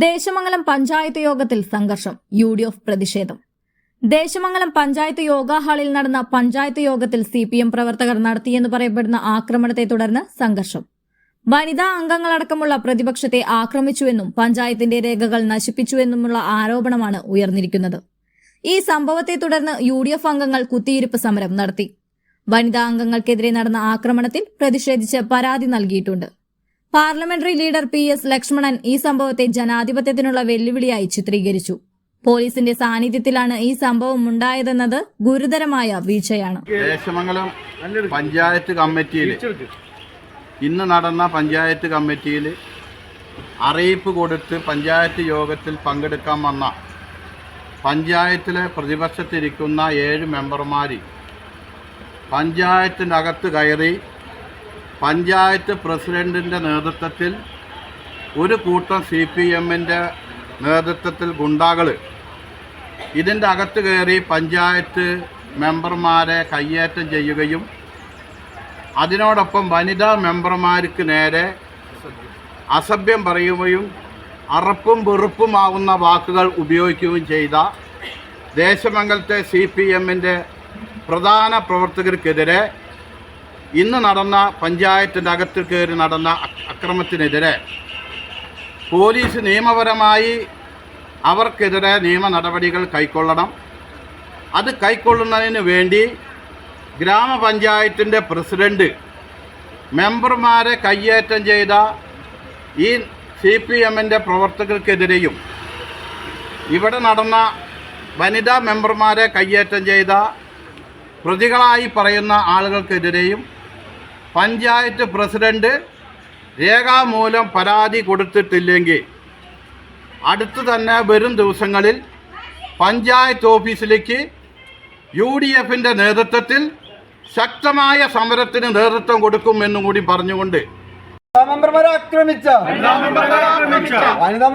ദേശമംഗലം പഞ്ചായത്ത് യോഗത്തിൽ സംഘർഷം U D F പ്രതിഷേധം. ദേശമംഗലം പഞ്ചായത്ത് യോഗ ഹാളിൽ നടന്ന പഞ്ചായത്ത് യോഗത്തിൽ സി പി എം പ്രവർത്തകർ നടത്തിയെന്ന് പറയപ്പെടുന്ന ആക്രമണത്തെ തുടർന്ന് സംഘർഷം. വനിതാ അംഗങ്ങളടക്കമുള്ള പ്രതിപക്ഷത്തെ ആക്രമിച്ചുവെന്നും പഞ്ചായത്തിന്റെ രേഖകൾ നശിപ്പിച്ചുവെന്നുമുള്ള ആരോപണമാണ് ഉയർന്നിരിക്കുന്നത്. ഈ സംഭവത്തെ തുടർന്ന് യു ഡി എഫ് അംഗങ്ങൾ കുത്തിയിരിപ്പ് സമരം നടത്തി. വനിതാ അംഗങ്ങൾക്കെതിരെ നടന്ന ആക്രമണത്തിൽ പ്രതിഷേധിച്ച് പരാതി നൽകിയിട്ടുണ്ട്. Parliamentary leader P S Lakshmanan ഈ സംഭവത്തെ ജനാധിപത്യത്തിനുള്ള വെല്ലുവിളിയായി ചിത്രീകരിച്ചു. പോലീസിന്റെ സാന്നിധ്യത്തിലാണ് ഈ സംഭവം ഉണ്ടായതെന്നത് ഗുരുതരമായ വീഴ്ചയാണ്. ദേശമംഗലം പഞ്ചായത്ത് കമ്മിറ്റിയിൽ ഇന്ന് നടന്ന പഞ്ചായത്ത് കമ്മിറ്റിയിൽ അറിയിപ്പ് കൊടുത്ത് പഞ്ചായത്ത് യോഗത്തിൽ പങ്കെടുക്കാൻ വന്ന പഞ്ചായത്തിലെ പ്രതിപക്ഷത്തിരിക്കുന്ന ഏഴ് മെമ്പർമാർ പഞ്ചായത്തിനകത്ത് കയറി പഞ്ചായത്ത് പ്രസിഡന്റിന്റെ നേതൃത്വത്തിൽ ഒരു കൂട്ടം സി പി എമ്മിന്റെ നേതൃത്വത്തിൽ ഗുണ്ടാകൾ ഇതിന്റെ അകത്ത് കയറി പഞ്ചായത്ത് മെമ്പർമാരെ കയ്യേറ്റം ചെയ്യുകയും അതിനോടൊപ്പം വനിതാ മെമ്പർമാർക്ക് നേരെ അസഭ്യം പറയുകയും അറപ്പും വെറുപ്പുമാവുന്ന വാക്കുകൾ ഉപയോഗിക്കുകയും ചെയ്ത ദേശമംഗലത്തെ സി പി എമ്മിന്റെ പ്രധാന പ്രവർത്തകർക്കെതിരെ ഇന്ന് നടന്ന പഞ്ചായത്തിന്റെ അകത്ത് കയറി നടന്ന അക്- അക്രമത്തിനെതിരെ പോലീസ് നിയമപരമായി അവർക്കെതിരെ നിയമ നടപടികൾ കൈക്കൊള്ളണം. അത് കൈക്കൊള്ളുന്നതിന് വേണ്ടി ഗ്രാമപഞ്ചായത്തിന്റെ പ്രസിഡന്റ് മെമ്പർമാരെ കയ്യേറ്റം ചെയ്ത ഈ സി പി എമ്മിന്റെ പ്രവർത്തകർക്കെതിരെയും ഇവിടെ നടന്ന വനിതാ മെമ്പർമാരെ കയ്യേറ്റം ചെയ്ത പ്രതികളായി പറയുന്ന ആളുകൾക്കെതിരെയും പഞ്ചായത്ത് പ്രസിഡന്റ് രേഖാമൂലം പരാതി കൊടുത്തിട്ടില്ലെങ്കിൽ അടുത്ത് തന്നെ വരും ദിവസങ്ങളിൽ പഞ്ചായത്ത് ഓഫീസിലേക്ക് യു ഡി എഫിന്റെ നേതൃത്വത്തിൽ ശക്തമായ സമരത്തിന് നേതൃത്വം കൊടുക്കുമെന്നും കൂടി പറഞ്ഞുകൊണ്ട് വനിതാ മെമ്പർമാരെ ആക്രമിച്ച. വനിതാ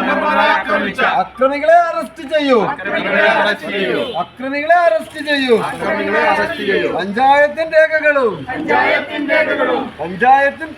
മെമ്പർമാരെ ആക്രമിച്ച. അക്രമികളെ അറസ്റ്റ് ചെയ്യൂ. അക്രമികളെ അറസ്റ്റ് ചെയ്യൂ. പഞ്ചായത്തിന്റെ രേഖകളും. പഞ്ചായത്തിൻ